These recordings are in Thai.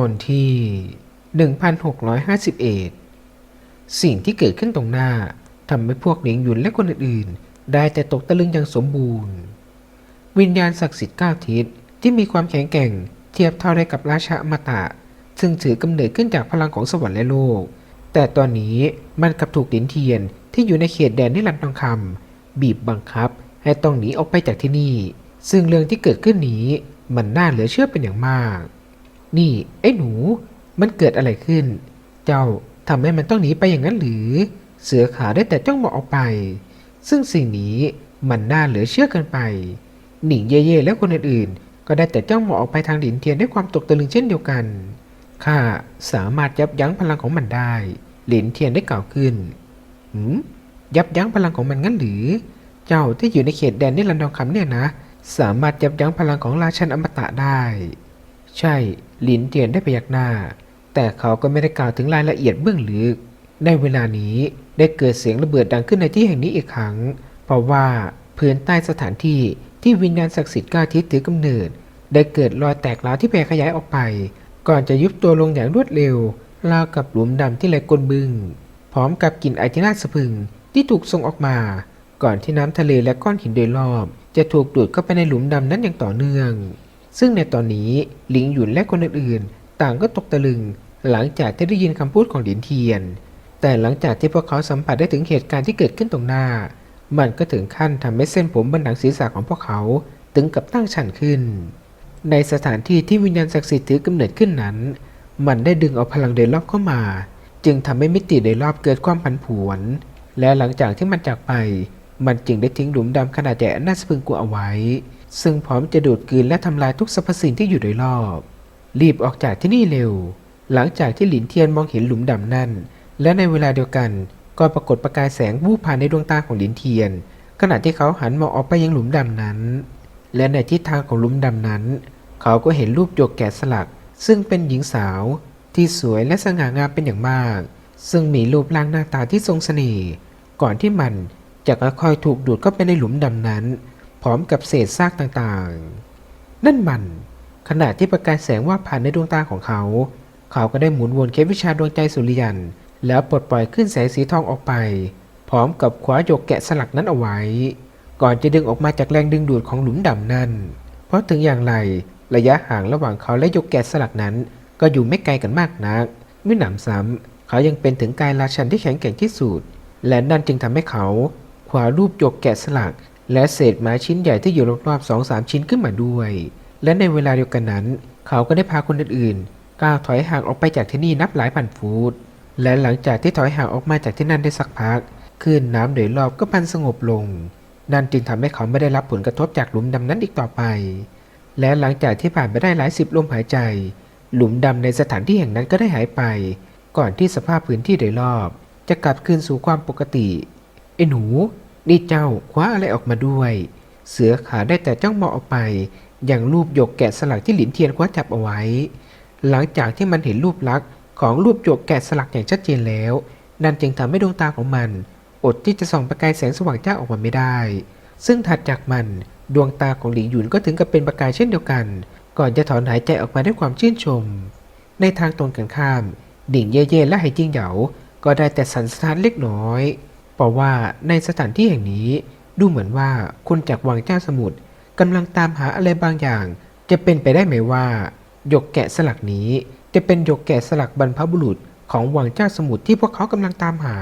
อนที่ 1651 สิ่งที่เกิดขึ้นตรงหน้าทำให้พวกเหลียงหยุนและคนอื่นๆ ได้แต่ตกตะลึงอย่างสมบูรณ์ วิญญาณศักดิ์สิทธิ์เก้าทิศที่มีความแข็งแกร่งเทียบเท่าได้กับราชาอมตะ ซึ่งถือกำเนิดขึ้นจากพลังของสวรรค์และโลก แต่ตอนนี้มันกลับถูกดินเทียนที่อยู่ในเขตแดนนิรันดร์ทองคำบีบบังคับให้ต้องหนีออกไปจากที่นี่ ซึ่งเรื่องที่เกิดขึ้นนี้มันน่าเหลือเชื่อเป็นอย่างมาก นี่ไอ้หนู มันเกิดอะไรขึ้น เจ้าทำให้มันต้องหนีไปอย่างนั้นหรือ เสือขาวได้แต่จ้องมองออกไป ซึ่งสิ่งนี้มันน่าเหลือเชื่อเกินไป หนิงเย่ๆและคนอื่นๆ ก็ได้แต่จ้องมองออกไปทางหลินเทียนด้วยความตกตะลึงเช่นเดียวกัน ข้าสามารถยับยั้งพลังของมันได้ หลินเทียนได้กล่าวขึ้นหืมยับยั้งพลังของมันงั้นหรือ เจ้าที่อยู่ในเขตแดนนิรันดร์ทองคำเนี่ยนะ สามารถยับยั้งพลังของราชันอมตะได้ ใช่ หลินเทียนได้พยักหน้า แต่เขาก็ไม่ได้กล่าวถึงรายละเอียดเบื้องลึก ในเวลานี้ได้เกิดเสียงระเบิดดังขึ้นในที่แห่งนี้อีกครั้ง เพราะว่าพื้นใต้สถานที่ที่วิญญาณศักดิ์สิทธิ์ก้าทิศถือกำเนิด ได้เกิดรอยแตกร้าวที่แผ่ขยายออกไป ก่อนจะยุบตัวลงอย่างรวดเร็วราวกับหลุมดำที่ไหลกลบึง พร้อมกับกลิ่นไอที่น่าสะพรึงที่ถูกส่งออกมา ก่อนที่น้ำทะเลและก้อนหินโดยรอบ จะถูกดูดเข้าไปในหลุมดำนั้นอย่างต่อเนื่อง ซึ่งในตอนนี้หลิงหยุนและคนอื่นๆ ต่างก็ตกตะลึง หลังจากที่ได้ยินคำพูดของหลินเทียน แต่หลังจากที่พวกเขาสัมผัสได้ถึงเหตุการณ์ที่เกิดขึ้นตรงหน้า มันก็ถึงขั้นทำให้เส้นผมบนหนังศีรษะของพวกเขาถึงกับตั้งชันขึ้น ในสถานที่ที่วิญญาณศักดิ์สิทธิ์ถือกำเนิดขึ้นนั้น มันได้ดึงเอาพลังโดยรอบเข้ามา จึงทำให้มิติโดยรอบเกิดความผันผวน และหลังจากที่มันจากไป มันจึงได้ทิ้งหลุมดำขนาดใหญ่นน่าสะพรึงกลัวเอาไว้ ซึ่งพร้อมจะดูดกลืนและทำลายทุกสรรพสิ่งที่อยู่โดยรอบ รีบออกจากที่นี่เร็ว หลังจากที่หลินเทียนมองเห็นหลุมดำนั่น และในเวลาเดียวกันก็ปรากฏประกายแสงวูบผ่านในดวงตาของหลินเทียน ขณะที่เขาหันมองออกไปยังหลุมดำนั้น และในทิศทางของหลุมดำนั้น เขาก็เห็นรูปโยกแกะสลัก ซึ่งเป็นหญิงสาว ที่สวยและสง่างามเป็นอย่างมาก ซึ่งมีรูปร่างหน้าตาที่ทรงเสน่ห์ก่อนที่มันจะค่อยๆถูกดูดเข้าไปในหลุมดำนั้น พร้อมกับเศษซากต่างๆ นั่นมัน ขณะที่ประกายแสงว่าผ่านในดวงตาของเขา เขาก็ได้หมุนวนเคล็ดวิชาดวงใจสุริยัน แล้วปลดปล่อยขึ้นแสงสีทองออกไป พร้อมกับคว้าโยกแกะสลักนั้นเอาไว้ ก่อนจะดึงออกมาจากแรงดึงดูดของหลุมดำนั้นเพราะถึงอย่างไรระยะห่างระหว่างเขาและโยกแกะสลักนั้น ก็อยู่ไม่ไกลกันมากนักไม่หนำซ้ำเขายังเป็นถึงกายราชันที่แข็งแกร่งที่สุด และนั่นจึงทำให้เขาคว้ารูปโยกแกะสลัก และเศษไม้ชิ้นใหญ่ที่อยู่รอบๆสองสามชิ้นขึ้นมาด้วย และในเวลาเดียวกันนั้น เขาก็ได้พาคนอื่นๆก้าวถอยห่างออกไปจากที่นี่นับหลายพันฟุตและหลังจากที่ถอยห่างออกมาจากที่นั่นได้สักพักคลื่นน้ำโดยรอบก็พันสงบลง นั่นจึงทำให้เขาไม่ได้รับผลกระทบจากหลุมดำนั้นอีกต่อไป และหลังจากที่ผ่านไปได้หลายสิบลมหายใจ หลุมดำในสถานที่แห่งนั้นก็ได้หายไป ก่อนที่สภาพพื้นที่โดยรอบ จะกลับคืนสู่ความปกติไอ้หนู นี่เจ้าคว้าอะไรออกมาด้วย เสือขาได้แต่จ้องมองออกไป อย่างรูปหยกแกะสลักที่หลินเทียนคว้าจับเอาไว้ หลังจากที่มันเห็นรูปลักษณ์ของรูปหยกแกะสลักอย่างชัดเจนแล้ว นั่นจึงทำให้ดวงตาของมัน อดที่จะส่องประกายแสงสว่างจ้าออกมาไม่ได้ ซึ่งถัดจากมันดวงตาของหลิงหยุนก็ถึงกับเป็นประกายเช่นเดียวกัน ก่อนจะถอนหายใจออกมาด้วยความชื่นชม ในทางตรงกันข้าม ดิ่งเย่ๆและไหจิงเหยาก็ได้แต่สันสะท้านเล็กน้อย ราะว่าในสถานที่แห่งนี้ดูเหมือนว่าคนจากวังเจ้าสมุทรกำลังตามหาอะไรบางอย่าง จะเป็นไปได้ไหมว่าหยกแกะสลักนี้ จะเป็นหยกแกะสลักบรรพบุรุษของวังเจ้าสมุทรที่พวกเขากำลังตามหา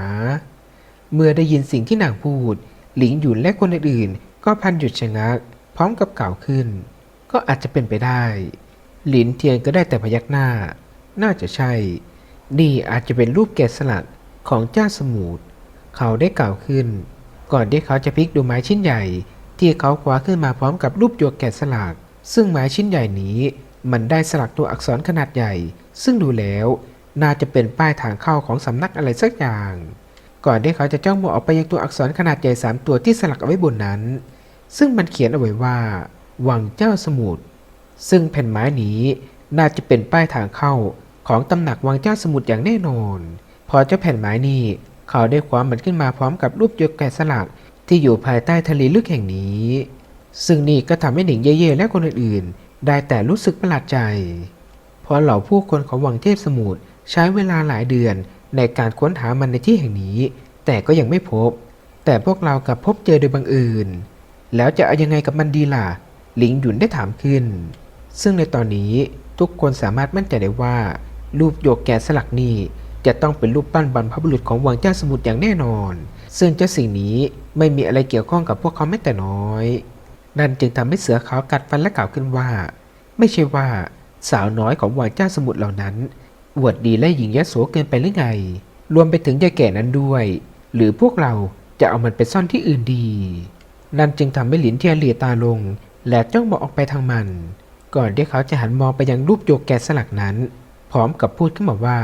เมื่อได้ยินสิ่งที่นางพูด หลิงหยุนและคนอื่นๆก็พันหยุดชะงัก พร้อมกับกล่าวขึ้น ก็อาจจะเป็นไปได้ หลินเทียนก็ได้แต่พยักหน้า น่าจะใช่ นี่อาจจะเป็นรูปแกะสลักของเจ้าสมุทร เขาได้กล่าวขึ้น ก่อนที่เขาจะพลิกดูไม้ชิ้นใหญ่ ที่เขาคว้าขึ้นมาพร้อมกับรูปหยวกแกะสลัก ซึ่งไม้ชิ้นใหญ่นี้ มันได้สลักตัวอักษรขนาดใหญ่ ซึ่งดูแล้วน่าจะเป็นป้ายทางเข้าของสำนักอะไรสักอย่าง ก่อนที่เขาจะจ้องมองออกไปยังตัวอักษรขนาดใหญ่สามตัวที่สลักเอาไว้บนนั้น ซึ่งมันเขียนเอาไว้ว่า วังเจ้าสมุทร ซึ่งแผ่นไม้นี้น่าจะเป็นป้ายทางเข้าของตำหนักวังเจ้าสมุทรอย่างแน่นอน พอเจ้าแผ่นไม้นี้ เขาได้คว้ามันขึ้นมาพร้อมกับรูปยกแกะสลักที่อยู่ภายใต้ทะเลลึกแห่งนี้ ซึ่งนี่ก็ทำให้หนิงเย่ๆและคนอื่นๆ ได้แต่รู้สึกประหลาดใจพราะเหล่าผู้คนของวังเทพสมุทรใช้เวลาหลายเดือนในการค้นหามันในที่แห่งนี้ แต่ก็ยังไม่พบ แต่พวกเรากลับพบเจอโดยบังเอิญแล้วจะเอายังไงกับมันดีล่ะ หลิงหยุนได้ถามขึ้น ซึ่งในตอนนี้ทุกคนสามารถมั่นใจได้ว่า รูปโยกแกะสลักนี้ จะต้องเป็นรูปปั้นบรรพบุรุษของวังเจ้าสมุทรอย่างแน่นอน ซึ่งเจ้าสิ่งนี้ไม่มีอะไรเกี่ยวข้องกับพวกเขาแม้แต่น้อย นั่นจึงทำให้เสือขาวกัดฟันและกล่าวขึ้นว่า ไม่ใช่ว่าสาวน้อยของวังเจ้าสมุทรเหล่านั้นอวดดีและหญิงยโสเกินไปหรือไง รวมไปถึงยายแก่นั้นด้วย หรือพวกเราจะเอามันไปซ่อนที่อื่นดี นั่นจึงทำให้หลินเทียนเหลียตาลง และจ้องมองออกไปทางมัน ก่อนที่เขาจะหันมองไปยังรูปโยกแกะสลักนั้น พร้อมกับพูดขึ้นมาว่า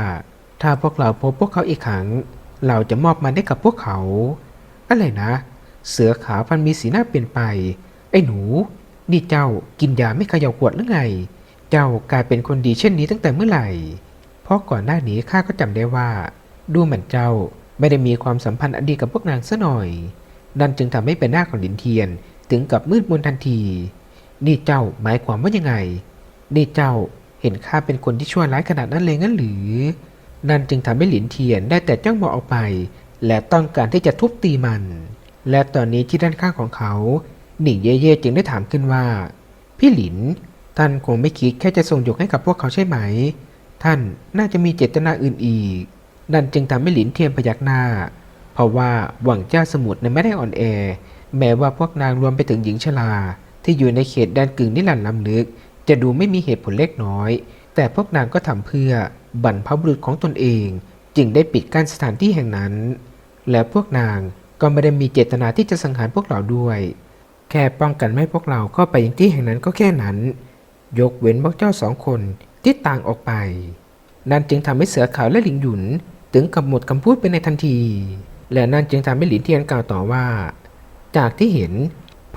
ถ้าพวกเราพบพวกเขาอีกครั้ง เราจะมอบมันให้กับพวกเขา อะไรนะ เสือขาวพันมีสีหน้าเปลี่ยนไป ไอ้หนู นี่เจ้ากินยาไม่เขย่าขวดหรือไง เจ้ากลายเป็นคนดีเช่นนี้ตั้งแต่เมื่อไหร่ เพราะก่อนหน้านี้ข้าก็จำได้ว่า ดูเหมือนเจ้าไม่ได้มีความสัมพันธ์อันดีกับพวกนางซะหน่อย นั่นจึงทำให้เป็นหน้าของลินเทียนถึงกับมืดมนทันที นี่เจ้าหมายความว่ายังไง นี่เจ้าเห็นข้าเป็นคนที่ชั่วร้ายขนาดนั้นเลยงั้นหรือ นั่นจึงทำให้หลินเทียนได้แต่จ้องมองออกไป และต้องการที่จะทุบตีมัน และตอนนี้ที่ด้านข้างของเขา หนิงเย่ๆจึงได้ถามขึ้นว่า พี่หลิน ท่านคงไม่คิดแค่จะส่งหยกให้กับพวกเขาใช่ไหม ท่านน่าจะมีเจตนาอื่นอีก นั่นจึงทำให้หลินเทียนพยักหน้า เพราะว่าหวังเจ้าสมุทรไม่ได้อ่อนแอ แม้ว่าพวกนางรวมไปถึงหญิงชราที่อยู่ในเขตแดนกึ่งนิรันดร์ล้ำลึก จะดูไม่มีเหตุผลเล็กน้อย แต่พวกนางก็ทำเพื่อ บรรพบุรุษของตนเองจึงได้ปิดกั้นสถานที่แห่งนั้น และพวกนางก็ไม่ได้มีเจตนาที่จะสังหารพวกเราด้วย แค่ป้องกันไม่พวกเราเข้าไปยังที่แห่งนั้นก็แค่นั้น ยกเว้นพวกเจ้าสองคนที่ต่างออกไป นั่นจึงทำให้เสือขาวและหลิงหยุน ถึงกับหมดคำพูดไปในทันที และนั่นจึงทำให้หลินเทียนกล่าวต่อว่า จากที่เห็น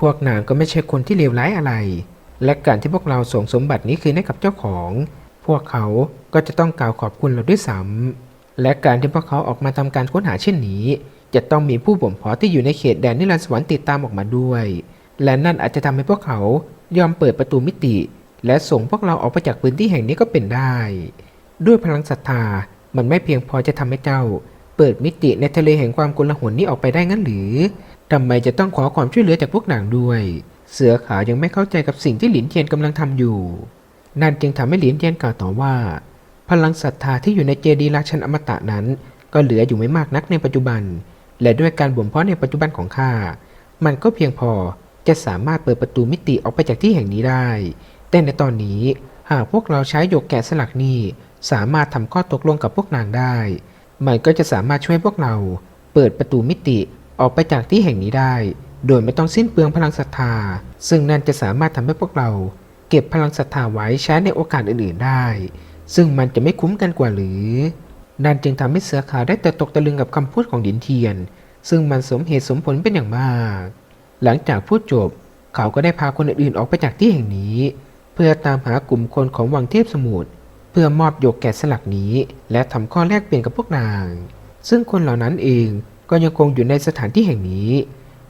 พวกนางก็ไม่ใช่คนที่เลวร้ายอะไร และการที่พวกเราส่งสมบัตินี้คืนให้กับเจ้าของ พวกเขา ก็จะต้องกล่าวขอบคุณเราด้วยซ้ำและการที่พวกเขาออกมาทำการค้นหาเช่นนี้ จะต้องมีผู้บ่มเพาะที่อยู่ในเขตแดนนิรันดร์สวรรค์ติดตามออกมาด้วย และนั่นอาจจะทำให้พวกเขายอมเปิดประตูมิติ และส่งพวกเราออกไปจากพื้นที่แห่งนี้ก็เป็นได้ ด้วยพลังศรัทธามันไม่เพียงพอจะทำให้เจ้า เปิดมิติในทะเลแห่งความกลาหลนี้ออกไปได้งั้นหรือทำไมจะต้องขอความช่วยเหลือจากพวกนางด้วย เสือขาวยังไม่เข้าใจกับสิ่งที่หลินเทียนกำลังทำอยู่ นั่นจึงทำให้หลินเทียนกล่าวต่อว่า พลังศรัทธาที่อยู่ในเจดีย์ราชันอมตะนั้น ก็เหลืออยู่ไม่มากนักในปัจจุบัน และด้วยการบ่มเพาะในปัจจุบันของข้า มันก็เพียงพอจะสามารถเปิดประตูมิติออกไปจากที่แห่งนี้ได้ แต่ในตอนนี้หากพวกเราใช้หยกแกะสลักนี้สามารถทำข้อตกลงกับพวกนางได้ มันก็จะสามารถช่วยพวกเรา เปิดประตูมิติออกไปจากที่แห่งนี้ได้ โดยไม่ต้องสิ้นเปลืองพลังศรัทธา ซึ่งนั่นจะสามารถทำให้พวกเรา เก็บพลังศรัทธาไว้ใช้ในโอกาสอื่น ๆ ได้ ซึ่งมันจะไม่คุ้มกันกว่าหรือ นั่นจึงทำให้เสือขาวได้แต่ตกตะลึงกับคำพูดของดินเทียน ซึ่งมันสมเหตุสมผลเป็นอย่างมาก หลังจากพูดจบ เขาก็ได้พาคนอื่นๆออกไปจากที่แห่งนี้ เพื่อตามหากลุ่มคนของวังเทพสมุทรเพื่อมอบหยกแกะสลักนี้ และทำข้อแลกเปลี่ยนกับพวกนาง ซึ่งคนเหล่านั้นเองก็ยังคงอยู่ในสถานที่แห่งนี้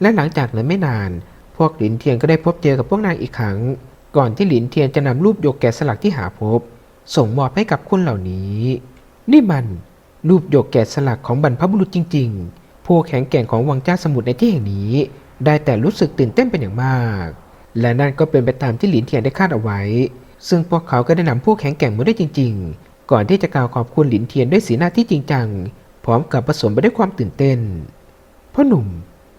และหลังจากนั้นไม่นาน พวกหลินเทียนก็ได้พบเจอกับพวกนางอีกครั้ง ก่อนที่หลินเทียนจะนำรูปหยกแกะสลักที่หาพบ ส่งมอบให้กับคนเหล่านี้ นี่มันรูปหยกแกะสลักของบรรพบุรุษจริงๆผู้แข็งแกร่งของวังเจ้าสมุทรในที่แห่งนี้ ได้แต่รู้สึกตื่นเต้นเป็นอย่างมาก และนั่นก็เป็นไปตามที่หลินเทียนได้คาดเอาไว้ ซึ่งพวกเขาก็ได้นำผู้แข็งแกร่งมาได้จริง ๆ ก่อนที่จะกล่าวขอบคุณหลินเทียนด้วยสีหน้าที่จริงจัง พร้อมกับผสมไปด้วยความตื่นเต้น พ่อหนุ่ม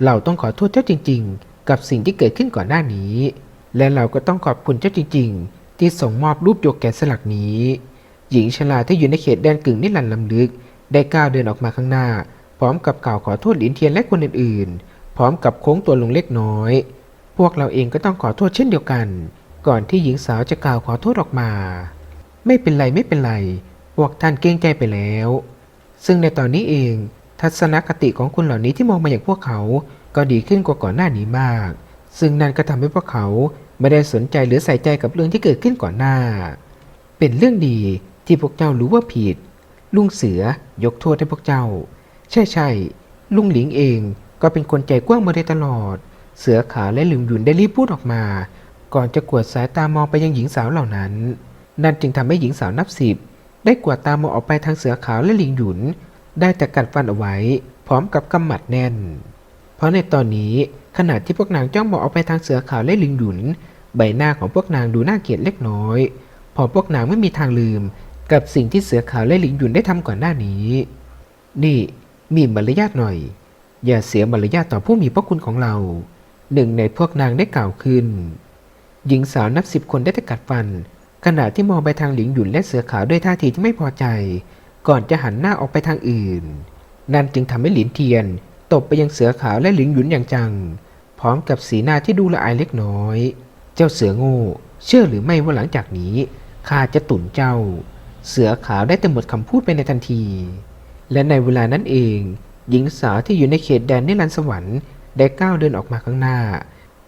เราต้องขอโทษเจ้าจริง ๆ กับสิ่งที่เกิดขึ้นก่อนหน้านี้ และเราก็ต้องขอบคุณเจ้าจริง ๆ ที่ส่งมอบรูปโยกแกะสลักนี้ หญิงชราที่อยู่ในเขตแดนกึ่งนิรันดร์ลำลึก ได้ก้าวเดินออกมาข้างหน้า พร้อมกับกล่าวขอโทษหลินเทียนและคนอื่นๆ พร้อมกับโค้งตัวลงเล็กน้อย พวกเราเองก็ต้องขอโทษเช่นเดียวกัน ก่อนที่หญิงสาวจะกล่าวขอโทษออกมา ไม่เป็นไรไม่เป็นไร พวกท่านเกรงใจไปแล้ว ซึ่งในตอนนี้เองทัศนคติของคนเหล่านี้ที่มองมาอย่างพวกเขา ก็ดีขึ้นกว่าก่อนหน้านี้มาก ซึ่งนั่นก็ทำให้พวกเขา ไม่ได้สนใจหรือใส่ใจกับเรื่องที่เกิดขึ้นก่อนหน้า เป็นเรื่องดีที่พวกเจ้ารู้ว่าผิด ลุงเสือยกโทษให้พวกเจ้า ใช่ใช่ลุงหลิงเองก็เป็นคนใจกว้างมาโดยตลอด เสือขาวและหลิงหยุนได้รีบพูดออกมา ก่อนจะกวดสายตามองไปยังหญิงสาวเหล่านั้น นั่นจึงทำให้หญิงสาวนับสิบได้กวาดตามองออกไปทางเสือขาวและหลิงหยุน ได้แต่กัดฟันเอาไว้ พร้อมกับกำหมัดแน่น เพราะในตอนนี้ขณะที่พวกนางจ้องมองออกไปทางเสือขาวและหลิงหยุน ใบหน้าของพวกนางดูน่าเกลียดเล็กน้อย พอพวกนางไม่มีทางลืม กับสิ่งที่เสือขาวและหลิงหยุนได้ทำก่อนหน้านี้ นี่มีมารยาทหน่อย อย่าเสียมารยาทต่อผู้มีพระคุณของเรา หนึ่งในพวกนางได้กล่าวขึ้น หญิงสาวนับสิบคนได้แต่กัดฟัน ขณะที่มองไปทางหลิงหยุนและเสือขาวด้วยท่าทีที่ไม่พอใจ ก่อนจะหันหน้าออกไปทางอื่น นั่นจึงทำให้หลินเทียน ตบไปยังเสือขาวและหลิงหยุนอย่างจัง พร้อมกับสีหน้าที่ดูละอายเล็กน้อย เจ้าเสือโง่ เชื่อหรือไม่ว่าหลังจากนี้ข้าจะตุนเจ้า เสือขาวได้แต่หมดคำพูดไปในทันที และในเวลานั้นเอง หญิงสาวที่อยู่ในเขตแดนนิรันดร์สวรรค์ได้ก้าวเดินออกมาข้างหน้า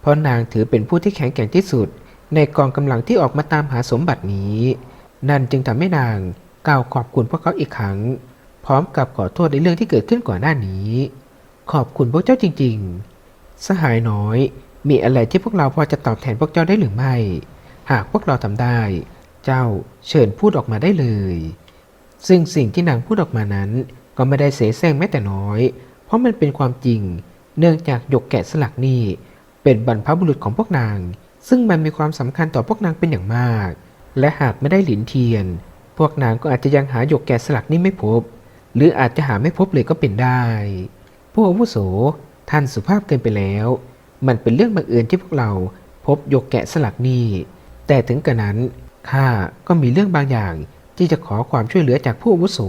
เพราะนางถือเป็นผู้ที่แข็งแกร่งที่สุด ในกองกำลังที่ออกมาตามหาสมบัตินี้ นั่นจึงทำให้นางกล่าวขอบคุณพวกเขาอีกครั้ง พร้อมกับขอโทษในเรื่องที่เกิดขึ้นก่อนหน้านี้ ขอบคุณพวกเจ้าจริง ๆ สหายน้อย มีอะไรที่พวกเราพอจะตอบแทนพวกเจ้าได้หรือไม่ หากพวกเราทำได้ เจ้าเชิญพูดออกมาได้เลย ซึ่งสิ่งที่นางพูดออกมานั้น ก็ไม่ได้เสแสร้งแม้แต่น้อย เพราะมันเป็นความจริง เนื่องจากหยกแกะสลักนี่เป็นบรรพบุรุษของพวกนาง ซึ่งมันมีความสำคัญต่อพวกนางเป็นอย่างมาก และหากไม่ได้หลินเทียน พวกนางก็อาจจะยังหาหยกแกะสลักนี่ไม่พบ หรืออาจจะหาไม่พบเลยก็เป็นได้ ผู้อาวุโสท่านสุภาพเกินไปแล้ว มันเป็นเรื่องบังเอิญที่พวกเราพบโยกแกะสลักนี่ แต่ถึงกระนั้นข้าก็มีเรื่องบางอย่างที่จะขอความช่วยเหลือจากผู้อาวุโส